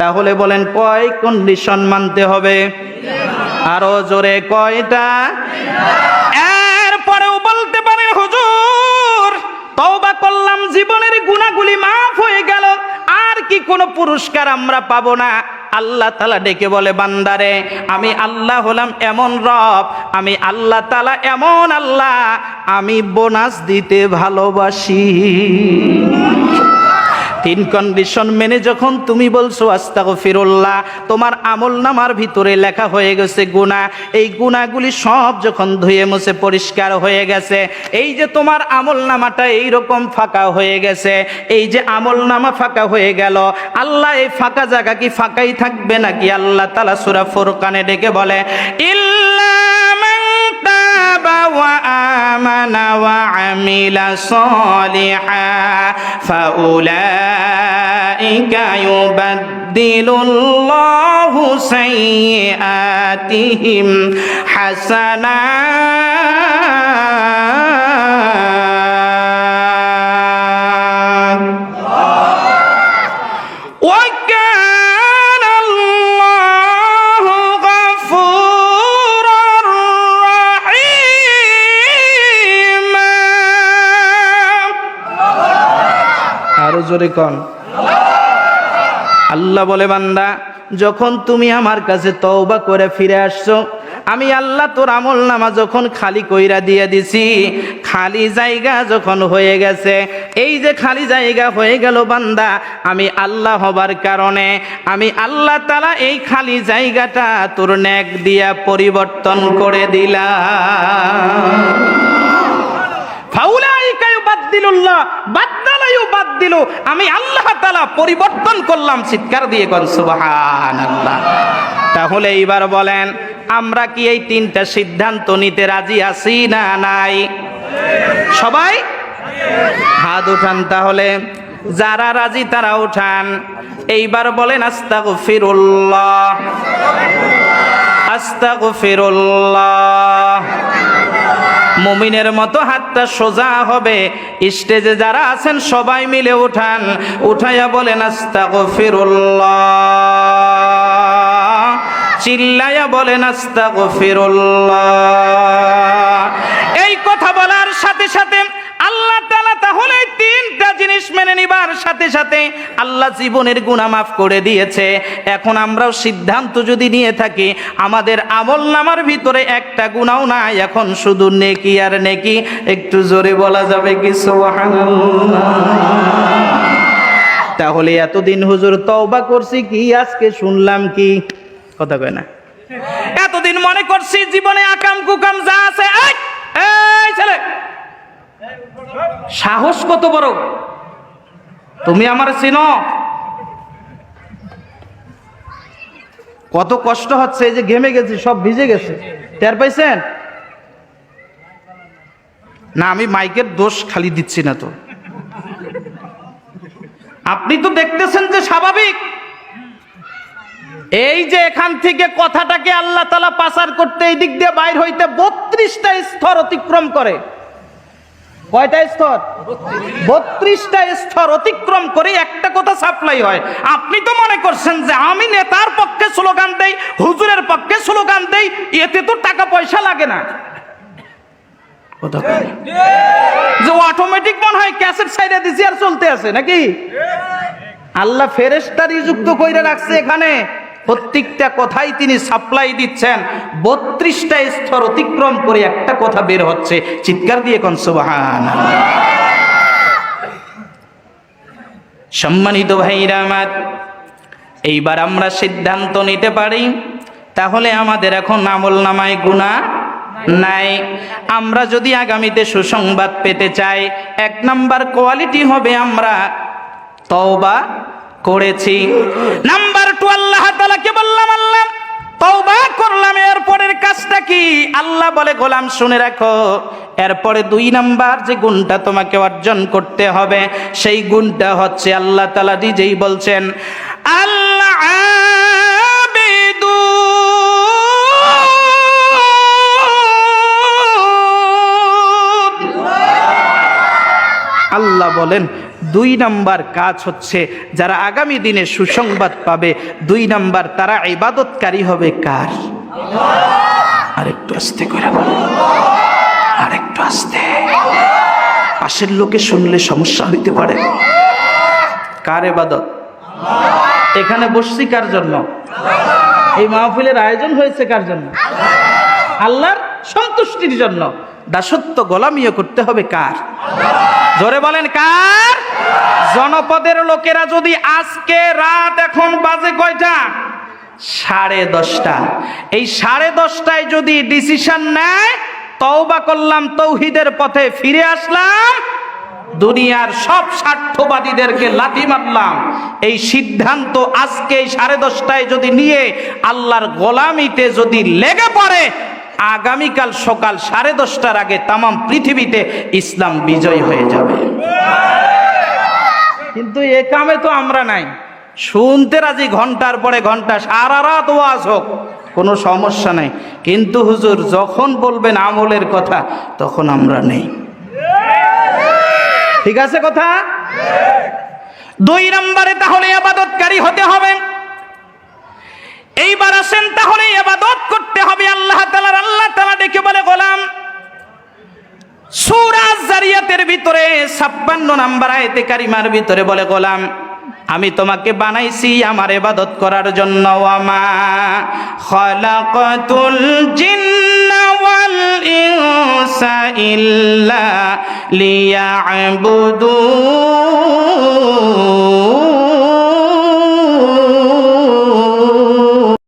তাহলে বলেন, কয় কন্ডিশন মানতে হবে? আরও জোরে কয়টা? এরপরেও বলতে পারেন, হুজুর, তওবা করলাম, জীবনের গুণাগুলি মাফ হয়ে গেল, আর কি কোনো পুরস্কার আমরা পাবো না। আল্লাহ তালা ডেকে বলে, বান্দারে, আমি আল্লাহ হলাম এমন রব, আমি আল্লাহ তালা এমন আল্লাহ, আমি বোনাস দিতে ভালোবাসি। তিন কন্ডিশন মেনে যখন তুমি বলছো আস্তাগো ফিরুল্লাহ তোমার আমল নামার ভিতরে লেখা হয়ে গেছে গুণা এই গুণাগুলি সব যখন ধুয়ে মুছে পরিষ্কার হয়ে গেছে, এই যে তোমার আমল নামাটা এইরকম ফাঁকা হয়ে গেছে, এই যে আমল নামা ফাঁকা হয়ে গেল, আল্লাহ এই ফাঁকা জায়গা কি ফাঁকাই থাকবে নাকি? আল্লাহ তালা সুরা ফুরকানে ডেকে বলে, ইল্লা মান তাবা ওয়া আমানা ওয়া আমিলা সলিহা ফাউলাইকা ইউবাদদিলুল্লাহু সাইয়্যাতিহিম জোরে কন। আল্লাহ বলে, বান্দা, যখন তুমি আমার কাছে তওবা করে ফিরে আসছো, আমি আল্লাহ তোর আমল নামা যখন খালি কইরা দিয়ে দিছি, খালি জায়গা যখন হয়ে গেছে, এই যে খালি জায়গা হয়ে গেল, বান্দা, আমি আল্লাহ হবার কারণে, আমি আল্লাহ তালা এই খালি জায়গাটা তোর ন্যাক দিয়া পরিবর্তন করে দিলা ফাউলা দিলাম ফাউলাইকা ইউবাদদিলুল্লাহ বাদদালা ইউবাদদিলু আমি আল্লাহ তাআলা পরিবর্তন করলাম চিৎকার দিয়ে কোন, সুবহানাল্লাহ। তাহলে এইবার বলেন, আমরা কি এই তিনটা সিদ্ধান্ত নিতে রাজি আছি না নাই? সবাই? হাত উঠান তাহলে। যারা রাজি তারা উঠান। এইবার বলেন, আস্তাগফিরুল্লাহ। আস্তাগফিরুল্লাহ। মুমিনের মতো হাতটা সোজা হবে। স্টেজে যারা আছেন, সবাই মিলে উঠান। উঠাইয়া বলেন, আস্তাগফিরুল্লাহ। চিল্লাইয়া বলেন, আস্তাগফিরুল্লাহ। এই কথা বলার সাথে সাথে আল্লাহ তাহলে তিনটা জিনিস মেনে নিবার সাথে সাথে আল্লাহ জীবনের গুনাহ মাফ করে দিয়েছে। এখন আমরাও সিদ্ধান্ত যদি নিয়ে থাকি, আমাদের আমল নামার ভিতরে একটা গুণাও নাই, এখন শুধু নেকি আর নেকি। একটু জোরে বলা যাবে কি তাহলে এতদিন হুজুর তওবা করছি কি, আজকে শুনলাম কি? কথা কয় না। এতদিন মনে করছি জীবনে আকাম কুকাম যা আছে এই ছেলে! সাহস কত বড়? তুমি আমার চিনো। কত কষ্ট হচ্ছে, এই যে ঘেমে গেছি, সব ভিজে গেছে। টের পাইছেন? না, আমি মাইকের দোষ খালি দিচ্ছি না তো। আপনি তো দেখতেছেন যে স্বাভাবিক। এই যে এখান থেকে কথাটাকে আল্লাহ তালা পাচার করতে, এই দিক দিয়ে বাইর হইতে বত্রিশটা স্তর অতিক্রম করে। কয়টা স্তর? বত্রিশটা স্তর অতিক্রম করে একটা কথা সাপ্লাই হয়। আপনি তো মনে করছেন যে আমি নেতার পক্ষে স্লোগান দেই, হুজুরের পক্ষে স্লোগান দেই, এতে তো টাকা পয়সা লাগে না। যে অটোমেটিক মনে হয় ক্যাসেট সাইডে দিছি আর চলতে আছে, নাকি? আল্লাহ ফেরেস্তারি যুক্ত কইরা রাখছে এখানে। প্রত্যেকটা কথাই তিনি সাপ্লাই দিচ্ছেন। বত্রিশটা স্তর অতিক্রম করে একটা কথা বের হচ্ছে। চিৎকার দিয়ে কোন সুবাহান সম্মানিত ভাইরা আমার, এইবার আমরা সিদ্ধান্ত নিতে পারি, তাহলে আমাদের এখন আমল নামায় গুণা নাই। আমরা যদি আগামীতে সুসংবাদ পেতে চাই, এক নাম্বার কোয়ালিটি হবে আমরা তওবা করেছি। নাম্বার টু আল্লাহ তালাকে বললাম আল্লাহ তওবা করলাম, এরপরের কাজটা কি? আল্লাহ বলে, গোলাম, শুনে রাখো, এরপরে দুই নাম্বার যে গুণটা তোমাকে অর্জন করতে হবে, সেই গুণটা হচ্ছে আল্লাহ তালা নিজেই বলছেন আল্লাহ বলেন, দুই নাম্বার কাজ হচ্ছে যারা আগামী দিনে সুসংবাদ পাবে, দুই নাম্বার তারা ইবাদতকারী হবে কার? আরেকটু করে আরেকটু পাশের লোকে শুনলে সমস্যা হইতে পারে। কার এবাদত এখানে বসছি কার জন্য? এই মাহফিলের আয়োজন হয়েছে কার জন্য? আল্লাহর সন্তুষ্টির জন্য। দাসত্ব গোলামিও করতে হবে কার? জোরে বলেন কার? জনপদের লোকেরা যদি আজকে রাত এখন বাজে কয়টা? সাড়ে দশটা। এই সাড়ে দশটায় যদি ডিসিশন নেয়, তওবা করলাম তৌহিদের পথে ফিরে আসলাম, দুনিয়ার সব স্বার্থবাদীদেরকে লাথি মারলাম। এই সিদ্ধান্ত আজকে সাড়ে দশটায় যদি নিয়ে, আল্লাহর গোলামিতে যদি লেগে পড়ে আগামীকাল সকাল সাড়ে দশটার আগে তামাম পৃথিবীতে ইসলাম বিজয় হয়ে যাবে। কিন্তু এ কামে তো আমরা নাই। শুনতে রাজি ঘণ্টার পরে ঘণ্টা, সারা রাত ওয়াজ হোক, কোনো সমস্যা নেই। কিন্তু হুজুর, যখন বলবেন আমলের কথা, তখন আমরা নেই। ঠিক আছে কথা? দুই নম্বরে তাহলে আবাদতকারী হতে হবে। এইবার আসেন তাহলে আবাদত করতে হবে। আল্লাহ তালার আল্লাহ তালা ডেকে বলে, গোলাম সুরাজ জারিয়াতের ভিতরে, ছাপ্পান্ন নাম্বার আয়তে কারিমার ভিতরে বলে, গোলাম, আমি তোমাকে বানাইছি আমার এবাদত করার জন্য। আমা খলাকতুল জিন্না ওয়াল ইনসা ইল্লা